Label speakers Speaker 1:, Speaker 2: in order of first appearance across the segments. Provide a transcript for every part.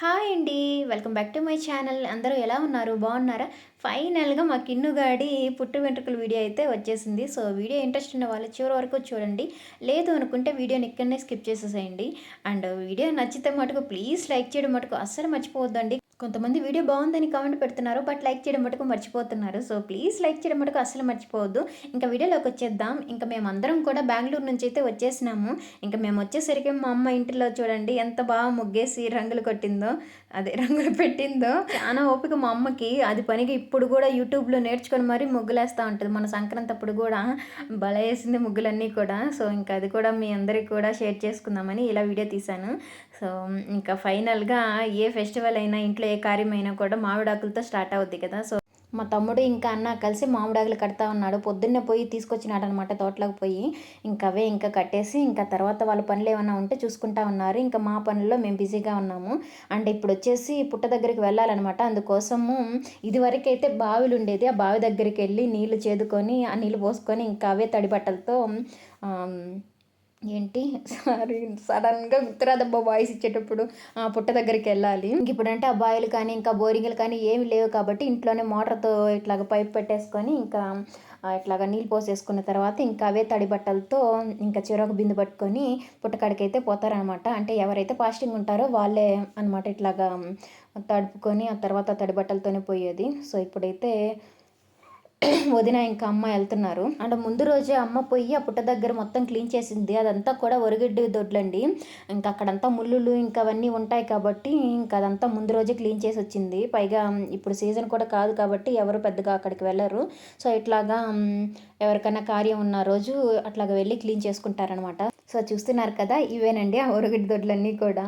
Speaker 1: Hi అండి. Welcome back to my channel. అందరూ ఎలా ఉన్నారు? బాగున్నారా? ఫైనల్గా మా కిన్నుగాడి పుట్టు వెంట్రుకల వీడియో అయితే వచ్చేసింది. సో వీడియో ఇంట్రెస్ట్ ఉన్న వాళ్ళు చివరి వరకు చూడండి. లేదు అనుకుంటే వీడియోని ఇక్కడనే స్కిప్ చేసేసేయండి. అండ్ వీడియో నచ్చితే మటుకు ప్లీజ్ లైక్ చేయడం మటుకు అస్సలు మర్చిపోవద్దండి. కొంతమంది వీడియో బాగుందని కామెంట్ పెడుతున్నారు బట్ లైక్ చేయడం మటుకు మర్చిపోతున్నారు. సో ప్లీజ్ లైక్ చేయడం మటుకు అసలు మర్చిపోవద్దు. ఇంకా వీడియోలోకి వచ్చేద్దాం. ఇంకా మేమందరం కూడా బెంగళూరు నుంచి అయితే వచ్చేసినాము. ఇంకా మేము వచ్చేసరికి మా అమ్మ ఇంటిలో చూడండి ఎంత బాగా ముగ్గేసి రంగులు కొట్టిందో. అదే రంగులు పెట్టిందో. చాలా ఓపిక మా అమ్మకి. అది పనిగా ఇప్పుడు కూడా యూట్యూబ్లో నేర్చుకొని మరీ ముగ్గులేస్తూ ఉంటుంది. మన సంక్రాంతి అప్పుడు కూడా బల వేసింది ముగ్గులన్నీ కూడా. సో ఇంకా అది కూడా మీ అందరికి కూడా షేర్ చేసుకుందామని ఇలా వీడియో తీశాను. సో ఇంకా ఫైనల్గా ఏ ఫెస్టివల్ అయినా ఇంట్లో ఏ కార్యమైనా కూడా మామిడాకులతో స్టార్ట్ అవుద్ది కదా. సో మా తమ్ముడు ఇంకా అన్న కలిసి మామిడాకులు కడతా ఉన్నాడు. పొద్దున్నే పోయి తీసుకొచ్చినాడు అనమాట తోటలోకి పోయి. ఇంకా అవే ఇంకా కట్టేసి ఇంకా తర్వాత వాళ్ళ పనులు ఏమైనా ఉంటే చూసుకుంటా ఉన్నారు. ఇంకా మా పనుల్లో మేము బిజీగా ఉన్నాము. అంటే ఇప్పుడు వచ్చేసి పుట్ట దగ్గరికి వెళ్ళాలన్నమాట అందుకోసము ఇదివరకు అయితే బావిలు ఉండేది. ఆ బావి దగ్గరికి వెళ్ళి నీళ్ళు చేదుకొని ఆ నీళ్ళు పోసుకొని ఇంకా అవే తడి బట్టలతో ఏంటి? సారీ సడన్గా గుర్తురాదబ్బా వాయిస్ ఇచ్చేటప్పుడు ఆ పుట్ట దగ్గరికి వెళ్ళాలి. ఇప్పుడంటే ఆ బాయిలు కానీ ఇంకా బోరింగ్లు కానీ ఏమి లేవు కాబట్టి ఇంట్లోనే మోటార్తో ఇట్లాగ పైప్ పెట్టేసుకొని ఇంకా ఇట్లాగ నీళ్ళు పోసేసుకున్న తర్వాత ఇంకా అవే తడి బట్టలతో ఇంకా చిరొక బిందు పట్టుకొని పుట్టకాడికైతే పోతారనమాట. అంటే ఎవరైతే ఫాస్టింగ్ ఉంటారో వాళ్ళే అనమాట ఇట్లాగా తడుపుకొని ఆ తర్వాత తడి బట్టలతోనే పోయేది. సో ఇప్పుడైతే వదిన ఇంకా అమ్మ వెళ్తున్నారు. అంటే ముందు రోజే అమ్మ పోయి ఆ పుట్ట దగ్గర మొత్తం క్లీన్ చేసింది. అదంతా కూడా ఒరిగడ్డి దొడ్లండి. ఇంకా అక్కడంతా ముళ్ళులు ఇంకా అవన్నీ ఉంటాయి కాబట్టి ఇంకా అదంతా ముందు రోజే క్లీన్ చేసి వచ్చింది. పైగా ఇప్పుడు సీజన్ కూడా కాదు కాబట్టి ఎవరు పెద్దగా అక్కడికి వెళ్ళరు. సో ఇట్లాగా ఎవరికైనా కార్యం ఉన్న రోజు అట్లాగ వెళ్ళి క్లీన్ చేసుకుంటారనమాట సో చూస్తున్నారు కదా ఇవేనండి ఆ ఉరగడ్డ దొడ్లన్నీ కూడా.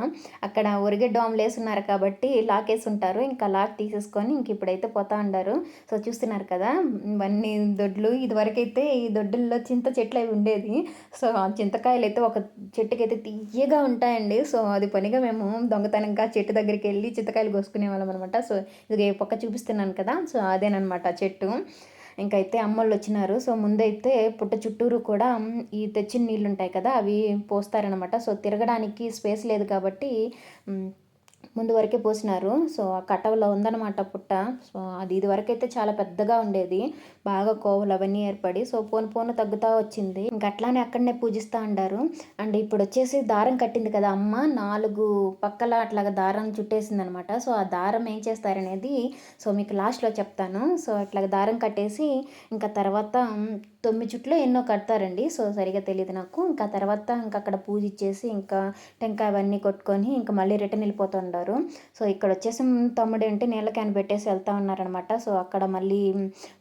Speaker 1: అక్కడ ఉరగడ్డ డామ్లు వేసున్నారు కాబట్టి లాక్ వేసి ఉంటారు ఇంకా లాక్ తీసేసుకొని ఇంక ఇప్పుడైతే పోతా ఉండారు సో చూస్తున్నారు కదా ఇవన్నీ దొడ్లు ఇదివరకైతే ఈ దొడ్డుల్లో చింత చెట్లు అవి ఉండేది. సో ఆ చింతకాయలు అయితే ఒక చెట్టుకైతే తీయగా ఉంటాయండి. సో అది పనిగా మేము దొంగతనంగా చెట్టు దగ్గరికి వెళ్ళి చింతకాయలు కోసుకునే వాళ్ళం అనమాట సో ఇది పక్క చూపిస్తున్నాను కదా సో అదేనమాట చెట్టు. ఇంకైతే అమ్మోళ్ళు వచ్చినారు సో ముందైతే పుట్ట చుట్టూరు కూడా ఈ తెచ్చిన నీళ్ళు ఉంటాయి కదా అవి పోస్తారనమాట. సో తిరగడానికి స్పేస్ లేదు కాబట్టి ముందు వరకే పోసినారు. సో ఆ కటవలో ఉందన్నమాట పుట్ట. సో అది ఇది వరకైతే చాలా పెద్దగా ఉండేది. బాగా కోవలు అవన్నీ ఏర్పడి సో పోను పోను తగ్గుతా వచ్చింది. ఇంకా అట్లానే అక్కడనే పూజిస్తూ ఉండారు అండ్ ఇప్పుడు వచ్చేసి దారం కట్టింది కదా అమ్మ నాలుగు పక్కల అట్లాగా దారం చుట్టేసింది అనమాట సో ఆ దారం ఏం చేస్తారనేది సో మీకు లాస్ట్లో చెప్తాను. సో అట్లాగా దారం కట్టేసి ఇంకా తర్వాత తొమ్మిది చుట్లు ఎన్నో కడతారండి. సో సరిగా తెలియదు నాకు. ఇంకా తర్వాత ఇంకా అక్కడ పూజ ఇచ్చేసి ఇంకా టెంకాయ అవన్నీ కొట్టుకొని ఇంకా మళ్ళీ రిటర్న్ ఉండారు సో ఇక్కడ వచ్చేసి తమ్ముడు ఏంటి నీళ్ళ క్యాన్ పెట్టేసి వెళ్తా ఉన్నారనమాట సో అక్కడ మళ్ళీ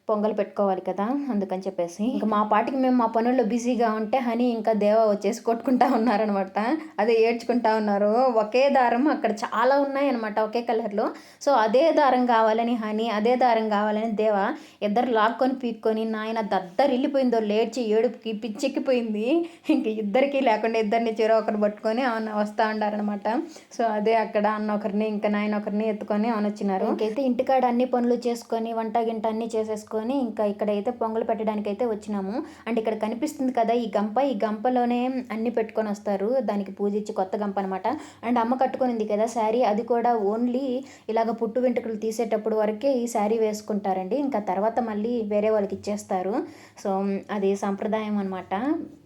Speaker 1: పొంగల్ పెట్టుకోవాలి కదా అందుకని చెప్పేసి. ఇంకా మా పాటికి మేము మా పనుల్లో బిజీగా ఉంటే హనీ ఇంకా దేవ వచ్చేసి కొట్టుకుంటా ఉన్నారనమాట. అదే ఏడ్చుకుంటా ఉన్నారు. ఒకే దారం అక్కడ చాలా ఉన్నాయి అనమాట ఒకే కలర్లో. సో అదే దారం కావాలని హనీ అదే దారం కావాలని దేవ ఇద్దరు లాక్కొని పీక్కొని నాయన దద్దరు వెళ్ళిపోయిందో లేడ్చి ఏడుపుకి పిచ్చెక్కిపోయింది. ఇంక ఇద్దరికి లేకుండా ఇద్దరిని చీర ఒకరు పట్టుకొని ఆమె వస్తూ ఉండారనమాట సో అదే అక్కడ అన్న ఒకరిని ఇంకా నాయన ఒకరిని ఎత్తుకొని అవును వచ్చినారు. ఇంకైతే ఇంటికాడ అన్ని పనులు చేసుకొని వంట గింట అన్ని చేసేసుకొని ఇంకా ఇక్కడైతే పొంగల్ పెట్టడానికి అయితే వచ్చినాము. అండ్ ఇక్కడ కనిపిస్తుంది కదా ఈ గంప. ఈ గంపలోనే అన్ని పెట్టుకొని వస్తారు. దానికి పూజ ఇచ్చి కొత్త గంప అనమాట అండ్ అమ్మ కట్టుకునింది కదా శారీ. అది కూడా ఓన్లీ ఇలాగ పుట్టు వెంట్రుకలు తీసేటప్పుడు వరకే ఈ శారీ వేసుకుంటారండి. ఇంకా తర్వాత మళ్ళీ వేరే వాళ్ళకి ఇచ్చేస్తారు. సో అది సంప్రదాయం అనమాట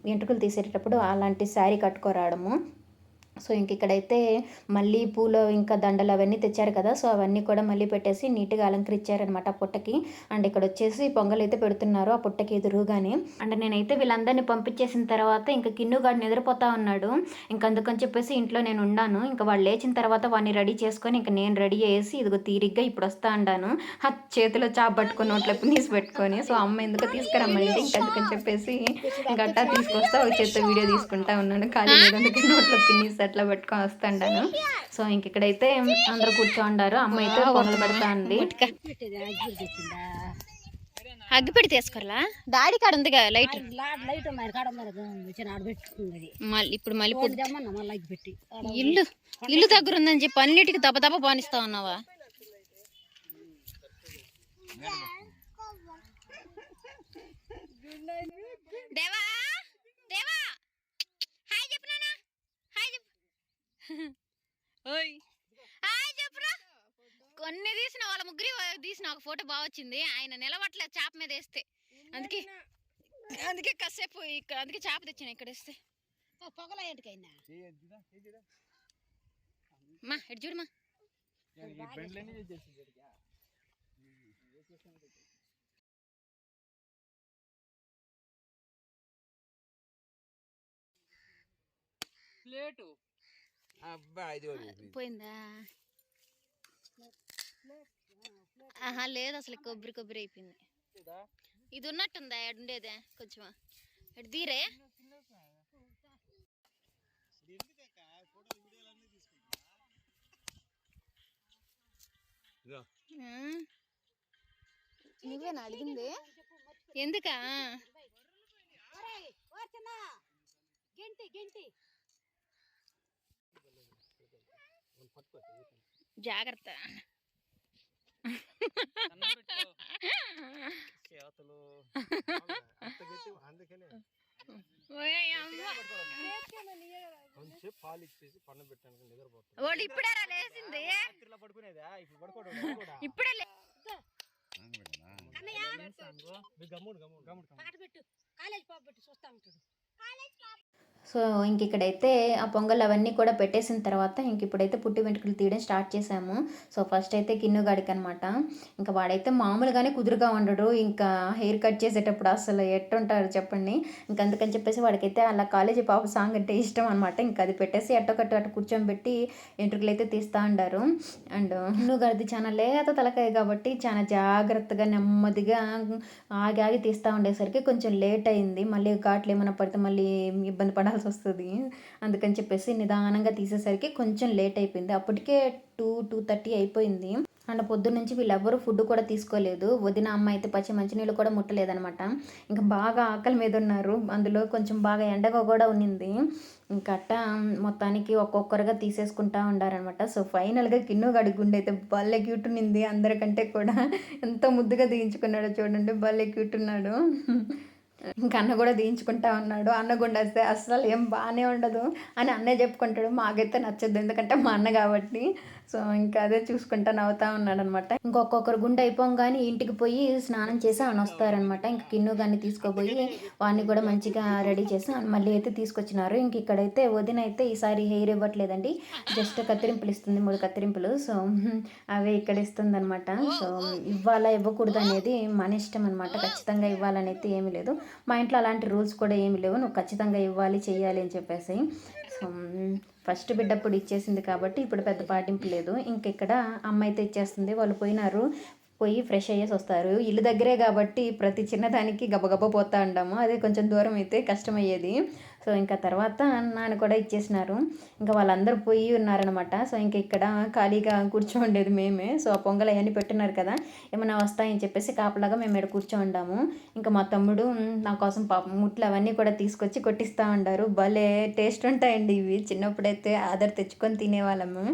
Speaker 1: వెంట్రుకలు తీసేటప్పుడు అలాంటి శారీ కట్టుకోరాడము. సో ఇంక ఇక్కడైతే మళ్ళీ పూలు ఇంకా దండలు అవన్నీ తెచ్చారు కదా సో అవన్నీ కూడా మళ్ళీ పెట్టేసి నీట్గా అలంకరించారనమాట పుట్టకి. అండ్ ఇక్కడ వచ్చేసి పొంగల్ అయితే పెడుతున్నారు ఆ పుట్టకి ఎదురుగానే. అండ్ నేనైతే వీళ్ళందరినీ పంపించేసిన తర్వాత ఇంకా కిన్నుగాడు నిద్రపోతా ఉన్నాడు. ఇంక అందుకని చెప్పేసి ఇంట్లో నేను ఉన్నాను ఇంకా వాళ్ళు లేచిన తర్వాత వాడిని రెడీ చేసుకొని ఇంకా నేను రెడీ చేసి ఇదిగో తీరిగ్గా ఇప్పుడు వస్తా ఉండాను ఆ చేతిలో చాప్ పట్టుకొని నోట్లో పిన్నీస్ పెట్టుకొని సో అమ్మ ఎందుకు తీసుకురమ్మని ఇంకా అందుకని చెప్పేసి ఇంకా అట్టా తీసుకొస్తా ఒక చేత్తో వీడియో తీసుకుంటా ఉన్నాను. ఖాళీ లేదు నోట్లో పిన్నీస్ అట్లా పెట్టుకొని వస్తాను సో ఇంక ఇక్కడైతే అందరూ కూర్చో ఉండారు అమ్మ అయితే పొగలు పెడతా ఉంది
Speaker 2: అగ్గిపెట్టి తీసుకోరలా? డాడీ కాడ ఉందిగా లైట్.
Speaker 3: లాడ్ లైట్ మరి కాడ మరి వచ్చిన ఆడ పెట్టుకున్నది.
Speaker 2: మళ్ళీ ఇప్పుడు మళ్ళీ
Speaker 3: అగ్గి పెట్టి.
Speaker 2: ఇల్లు. ఇల్లు దగ్గర ఉందని చెప్పి అన్నిటికి దెబ్బ దెబ్బ పానిస్తా ఉన్నావా? దేవా హాయ్ చెప్పు నాన్న హాయ్ చెప్పు ఓయ్. అవన్నీ తీసిన వాళ్ళ ముగ్గురి తీసిన ఒక ఫోటో బాగా వచ్చింది. ఆయన నిలబట్లేదు చేప మీద వేస్తే. అందుకే అందుకే కాసేపు ఇక్కడ అందుకే చేప తెచ్చాను ఇక్కడ వేస్తే.
Speaker 3: పొగల
Speaker 2: మా చూడమా
Speaker 4: ప్లేటు. అబ్బా ఇది
Speaker 2: పోయిందా? ఆహా లేదు అసలు కొబ్బరి కొబ్బరి అయిపోయింది. ఇది? ఉన్నట్టుందా? ఎడ ఉండేదే? కొంచెం తీరే? ఆ? నువ్వేనా అడిగింది? ఎందుకా?
Speaker 3: గెంటి గెంటి.
Speaker 2: జాగ్రత్త.
Speaker 4: చేతలు అందుకనే పాలు ఇచ్చేసి పండు పెట్టాను
Speaker 2: ఇప్పుడే లేచింది
Speaker 4: పడుకునేదా ఇప్పుడు
Speaker 2: ఇప్పుడే
Speaker 4: గమ్ముడు గమ్ముడు గమ్ముడు.
Speaker 3: పాట పెట్టు. కాలేజ్ పాప పెట్టు. చూస్తా ఉంటాడు.
Speaker 1: సో ఇంక ఇక్కడైతే ఆ పొంగల్ అవన్నీ కూడా పెట్టేసిన తర్వాత ఇంక ఇప్పుడైతే పుట్టి వెంట్రుకలు తీయడం స్టార్ట్ చేసాము సో ఫస్ట్ అయితే కిన్నుగాడికి అనమాట ఇంకా వాడైతే మామూలుగానే కుదురుగా ఉండడు. ఇంకా హెయిర్ కట్ చేసేటప్పుడు అసలు ఎట్టుంటారు చెప్పండి. ఇంకా అందుకని చెప్పేసి వాడికైతే అలా కాలేజీ పాప సాంగ్ అంటే ఇష్టం అనమాట. ఇంకా అది పెట్టేసి ఎట్టొకట్టు అటు కూర్చోబెట్టి పెట్టి వెంట్రుకలు అయితే తీస్తూ ఉండారు అండ్ కిన్నుగాడిది చాలా లేత తలకాయ కాబట్టి చాలా జాగ్రత్తగా నెమ్మదిగా ఆగి ఆగి తీస్తూ ఉండేసరికి కొంచెం లేట్ అయింది. మళ్ళీ ఘాట్లు ఏమైనా పడితే మళ్ళీ ఇబ్బంది పడాల్సి వస్తుంది అందుకని చెప్పేసి నిదానంగా తీసేసరికి కొంచెం లేట్ అయిపోయింది. అప్పటికే టూ టూ థర్టీ అయిపోయింది. అండ్ పొద్దున్న నుంచి వీళ్ళెవ్వరూ ఫుడ్ కూడా తీసుకోలేదు. వదిన అమ్మ అయితే పచ్చి మంచినీళ్ళు కూడా ముట్టలేదనమాట ఇంకా బాగా ఆకలి మీద ఉన్నారు. అందులో కొంచెం బాగా ఎండగా కూడా ఉన్నింది. ఇంకా అట్ట మొత్తానికి ఒక్కొక్కరుగా తీసేసుకుంటా ఉండారనమాట సో ఫైనల్గా కిన్ను గడుగుండి అయితే భలే క్యూట్ ఉన్నింది అందరికంటే కూడా. ఎంత ముద్దుగా దించుకున్నాడో చూడండి. భలే క్యూట్ ఉన్నాడు. ఇంకా అన్న కూడా దించుకుంటా ఉన్నాడు. అన్న గుండె అస్సలు అసలు ఏం బాగానే ఉండదు అని అన్నే చెప్పుకుంటాడు. మాకైతే నచ్చదు. ఎందుకంటే మా అన్న కాబట్టి. సో ఇంకా అదే చూసుకుంటా నవ్వుతా ఉన్నాడు అనమాట ఇంకొకొకరు గుండె అయిపోగానే ఇంటికి పోయి స్నానం చేసి అని వస్తారనమాట. ఇంక కిన్ను కానీ తీసుకోపోయి వాడిని కూడా మంచిగా రెడీ చేసి మళ్ళీ అయితే తీసుకొచ్చినారు. ఇంక ఇక్కడైతే వదిన అయితే ఈసారి హెయిర్ ఇవ్వట్లేదండి. జస్ట్ కత్తిరింపులు ఇస్తుంది మూడు కత్తిరింపులు. సో అవే ఇక్కడ ఇస్తుంది అనమాట సో ఇవ్వాలా ఇవ్వకూడదు అనేది మన ఇష్టం అనమాట. ఖచ్చితంగా ఇవ్వాలని అయితే ఏమీ లేదు. మా ఇంట్లో అలాంటి రూల్స్ కూడా ఏమి లేవు. నువ్వు ఖచ్చితంగా ఇవ్వాలి చేయాలి అని చెప్పేసి. ఫస్ట్ ఫస్ట్ బిడ్డప్పుడు ఇచ్చేసింది కాబట్టి ఇప్పుడు పెద్ద పాటింపు లేదు. ఇంక ఇక్కడ అమ్మ అయితే ఇచ్చేస్తుంది వాళ్ళు పోయినారు. పోయి ఫ్రెష్ అయ్యేసి వస్తారు. ఇల్లు దగ్గరే కాబట్టి ప్రతి చిన్నదానికి గబగబ పోతా ఉండము అదే కొంచెం దూరం అయితే కష్టమయ్యేది. సో ఇంకా తర్వాత నాన్న కూడా ఇచ్చేసినారు. ఇంకా వాళ్ళందరూ పోయి ఉన్నారనమాట సో ఇంక ఇక్కడ ఖాళీగా కూర్చోండేది మేమే. సో ఆ పొంగల్ అవన్నీ పెట్టున్నారు కదా. ఏమైనా వస్తాయని చెప్పేసి కాపలాగా మేము ఇక్కడ కూర్చోండాము. ఇంకా మా తమ్ముడు నా కోసం పాపం ముట్లు అవన్నీ కూడా తీసుకొచ్చి కొట్టిస్తూ ఉండారు. భలే టేస్ట్ ఉంటాయండి ఇవి. చిన్నప్పుడైతే ఆదర్ తెచ్చుకొని తినేవాళ్ళము.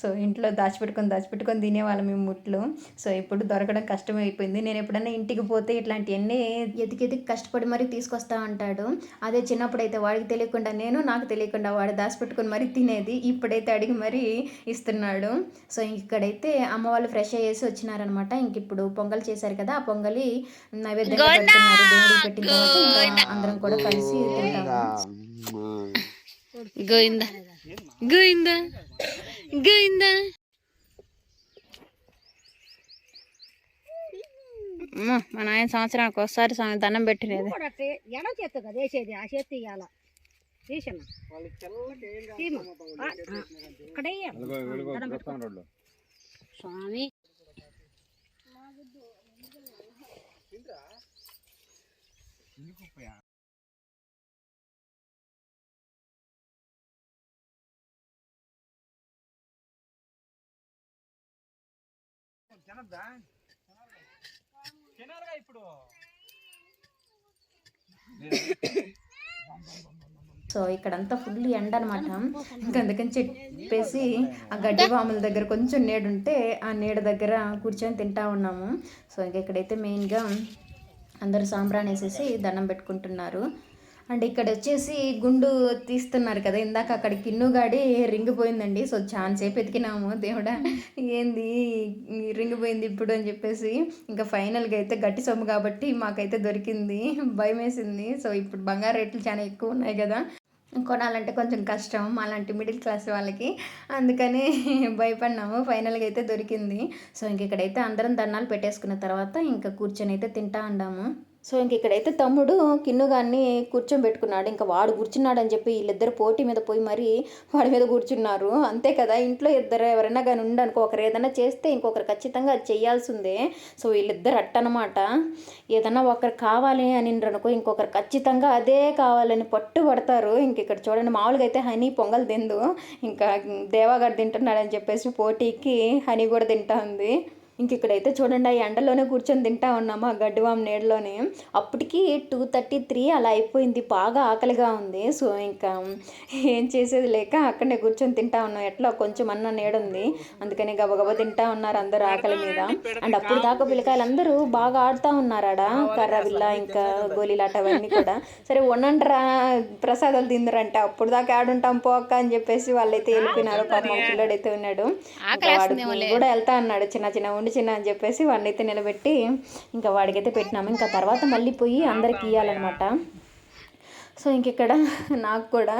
Speaker 1: సో ఇంట్లో దాచిపెట్టుకొని దాచిపెట్టుకొని తినేవాళ్ళం ఈ ముట్లు. సో ఇప్పుడు దొరకడం కష్టమైపోయింది. నేను ఎప్పుడైనా ఇంటికి పోతే ఇట్లాంటివన్నీ ఎతికి ఎతికి కష్టపడి మరీ తీసుకొస్తా ఉంటాడు అదే చిన్నప్పుడైతే వాడికి తెలియకుండా నేను నాకు తెలియకుండా వాడు దాచిపెట్టుకొని మరీ తినేది ఇప్పుడైతే అడిగి మరీ ఇస్తున్నాడు. సో ఇక్కడైతే అమ్మ వాళ్ళు ఫ్రెష్ అయ్యేసి వచ్చినారనమాట. ఇంక ఇప్పుడు పొంగల్ చేశారు కదా ఆ పొంగలి నైవేద్యంగా పెడుతున్నారు. దేవుడికి పెట్టిన తర్వాత అందరం కూడా కలిసి తింటాము.
Speaker 2: గోయిందా గోయిందా గోయిందా అమ్మో, మా నాయన సంవత్సరానికి ఒకసారి స్వామి దండం
Speaker 3: అట్టే ఎడం చేత్తు కదా వేసేది? ఆ చేతి ఇవ్వాల తీసిన స్వామి
Speaker 4: తినాలిగా ఇప్పుడు.
Speaker 1: సో ఇక్కడంతా ఫుల్ ఎండ అనమాట ఇంకా అందుకని చెప్పేసి ఆ గడ్డి బాముల దగ్గర కొంచెం నీడ ఉంటే ఆ నీడ దగ్గర కూర్చొని తింటా ఉన్నాము. సో ఇంక ఇక్కడైతే మెయిన్గా అందరూ సాంబ్రాన్ వేసేసి దండం పెట్టుకుంటున్నారు. అండ్ ఇక్కడ వచ్చేసి గుండు తీస్తున్నారు కదా ఇందాక అక్కడ కిన్నుగాడి రింగ్ పోయిందండి. సో చాలా సేపు ఎతికినాము దేవుడా. ఏంది? రింగ్ పోయింది ఇప్పుడు అని చెప్పేసి. ఇంకా ఫైనల్గా అయితే గట్టి సొమ్ము కాబట్టి మాకైతే దొరికింది. భయం వేసింది సో ఇప్పుడు బంగారు రేట్లు చాలా ఎక్కువ ఉన్నాయి కదా. కొనాలంటే కొంచెం కష్టం అలాంటి మిడిల్ క్లాస్ వాళ్ళకి. అందుకని భయపడినాము ఫైనల్గా అయితే దొరికింది. సో ఇంక ఇక్కడైతే అందరం దండాలు పెట్టేసుకున్న తర్వాత ఇంకా కూర్చొని అయితే తింటా ఉండాము. సో ఇంక ఇక్కడైతే తమ్ముడు కిన్నుగాన్ని కూర్చోబెట్టుకున్నాడు. ఇంకా వాడు కూర్చున్నాడని చెప్పి వీళ్ళిద్దరు పోటీ మీద పోయి మరి వాడి మీద కూర్చున్నారు. అంతే కదా ఇంట్లో ఇద్దరు ఎవరైనా కానీ ఉండనుకో ఒకరు ఏదైనా చేస్తే ఇంకొకరు ఖచ్చితంగా అది చేయాల్సిందే. సో వీళ్ళిద్దరు అట్టనమాట. ఏదైనా ఒకరు కావాలి అని అనుకో ఇంకొకరు ఖచ్చితంగా అదే కావాలని పట్టుబడతారు ఇంక ఇక్కడ చూడండి మామూలుగా అయితే హనీ పొంగల్ తిందు. ఇంకా దేవాగారు తింటున్నాడని చెప్పేసి పోటీకి హనీ కూడా తింటా ఉంది. ఇంక ఇక్కడైతే చూడండి ఆ ఎండలోనే కూర్చొని తింటా ఉన్నాము ఆ గడ్డివాం నీడలోనే. అప్పటికి టూ థర్టీ త్రీ అలా అయిపోయింది బాగా ఆకలిగా ఉంది. సో ఇంకా ఏం చేసేది లేక అక్కడనే కూర్చొని తింటా ఉన్నాం. ఎట్లా? కొంచెం అన్న నీడ ఉంది. అందుకని గబగబా తింటా ఉన్నారు అందరూ ఆకలి మీద. అండ్ అప్పుడు దాకా పిల్లకాయలు అందరూ బాగా ఆడుతూ ఉన్నారు ఆడ కర్ర బిల్ల ఇంకా గోళీలాట అవన్నీ కూడా. సరే ఉండండిరా ప్రసాదాలు తిందరంటే. అప్పుడు దాకా ఆడుంటాం పోక్క అని చెప్పేసి వాళ్ళైతే వెళ్ళిపోయినారు. పాప పిల్లడైతే ఉన్నాడు. కూడా వెళ్తా అన్నాడు చిన్న చిన్న ఉండి చిన్న అని చెప్పేసి వాడిని అయితే నిలబెట్టి ఇంకా వాడికైతే పెట్టినాము. ఇంకా తర్వాత మళ్ళీ పోయి అందరికి ఇవ్వాలన్నమాట సో ఇంక ఇక్కడ నాకు కూడా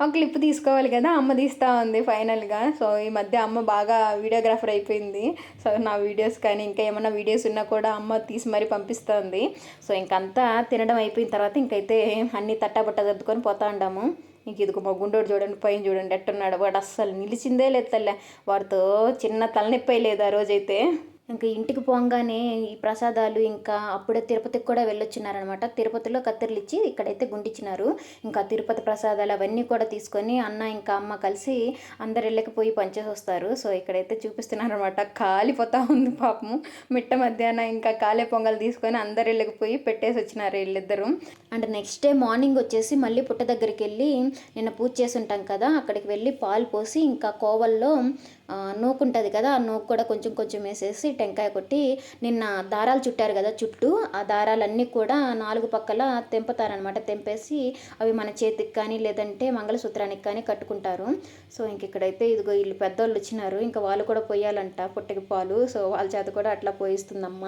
Speaker 1: ఒక క్లిప్ తీసుకోవాలి కదా అమ్మ తీస్తూ ఉంది ఫైనల్గా. సో ఈ మధ్య అమ్మ బాగా వీడియోగ్రాఫర్ అయిపోయింది. సో నా వీడియోస్ కానీ ఇంకా ఏమైనా వీడియోస్ ఉన్నా కూడా అమ్మ తీసి మరీ పంపిస్తుంది. సో ఇంకంతా తినడం అయిపోయిన తర్వాత ఇంకైతే అన్నీ తట్టాబట్ట దద్దుకొని పోతా ఉండము. ఇంక ఇదిగో మా గుండోడు చూడండి పైన చూడండి ఎట్టున్నాడు వాడు అస్సలు నిలిచిందే లేదు తల్లే వాడితో చిన్న తలనొప్పి లేదు ఆ రోజైతే. ఇంకా ఇంటికి పోగానే ఈ ప్రసాదాలు ఇంకా అప్పుడే తిరుపతికి కూడా వెళ్ళొచ్చినారనమాట. తిరుపతిలో కత్తిరలు ఇచ్చి ఇక్కడైతే గుండిచ్చినారు. ఇంకా తిరుపతి ప్రసాదాలు అవన్నీ కూడా తీసుకొని అన్న ఇంకా అమ్మ కలిసి అందరు వెళ్ళకపోయి పంచేసి వస్తారు సో ఇక్కడైతే చూపిస్తున్నారనమాట. కాలిపోతా ఉంది పాపము. మిట్ట మధ్యాహ్నం ఇంకా కాలే పొంగల్ తీసుకొని అందరు వెళ్ళకపోయి పెట్టేసి వచ్చినారు వీళ్ళిద్దరూ. అండ్ నెక్స్ట్ డే మార్నింగ్ వచ్చేసి మళ్ళీ పుట్ట దగ్గరికి వెళ్ళి నిన్న పూజ చేసి ఉంటాం కదా అక్కడికి వెళ్ళి పాలు పోసి ఇంకా కోవల్లో నూకు ఉంటుంది కదా ఆ నూకు కూడా కొంచెం కొంచెం వేసేసి టెంకాయ కొట్టి నిన్న దారాలు చుట్టారు కదా చుట్టూ ఆ దారాలన్నీ కూడా నాలుగు పక్కల తెంపుతారనమాట తెంపేసి అవి మన చేతికి కానీ లేదంటే మంగళసూత్రానికి కానీ కట్టుకుంటారు. సో ఇంక ఇక్కడైతే ఇదిగో వీళ్ళు పెద్దోళ్ళు వచ్చినారు. ఇంకా వాళ్ళు కూడా పోయాలంట పుట్టకి పాలు. సో వాళ్ళ చేత కూడా అట్లా పోయిస్తుందమ్మ.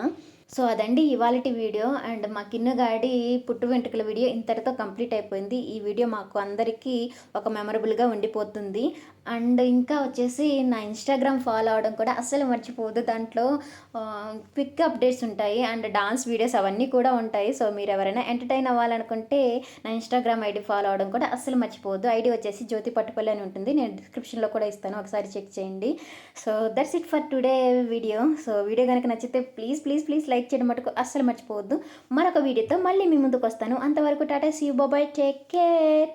Speaker 1: సో అదండి ఇవాళ వీడియో. అండ్ మా కిన్నగాడి పుట్టు వెంట్రుకల వీడియో ఇంతటితో కంప్లీట్ అయిపోయింది. ఈ వీడియో మాకు అందరికీ ఒక మెమరబుల్గా ఉండిపోతుంది. అండ్ ఇంకా వచ్చేసి నా ఇన్స్టాగ్రామ్ ఫాలో అవడం కూడా అస్సలు మర్చిపోదు దాంట్లో క్విక్ అప్డేట్స్ ఉంటాయి అండ్ డాన్స్ వీడియోస్ అవన్నీ కూడా ఉంటాయి. సో మీరు ఎవరైనా ఎంటర్టైన్ అవ్వాలనుకుంటే నా ఇన్స్టాగ్రామ్ ఐడి ఫాలో అవడం కూడా అస్సలు మర్చిపోవద్దు. ఐడి వచ్చేసి జ్యోతి పట్టుపల్లి అని ఉంటుంది. నేను డిస్క్రిప్షన్లో కూడా ఇస్తాను. ఒకసారి చెక్ చేయండి. So that's it for today video. So video కనుక నచ్చితే ప్లీజ్ ప్లీజ్ ప్లీజ్ లైక్ చేయడం మటుకు అస్సలు మర్చిపోవద్దు. మరొక వీడియోతో మళ్ళీ మీ ముందుకు వస్తాను. అంతవరకు tata see bye bye take care.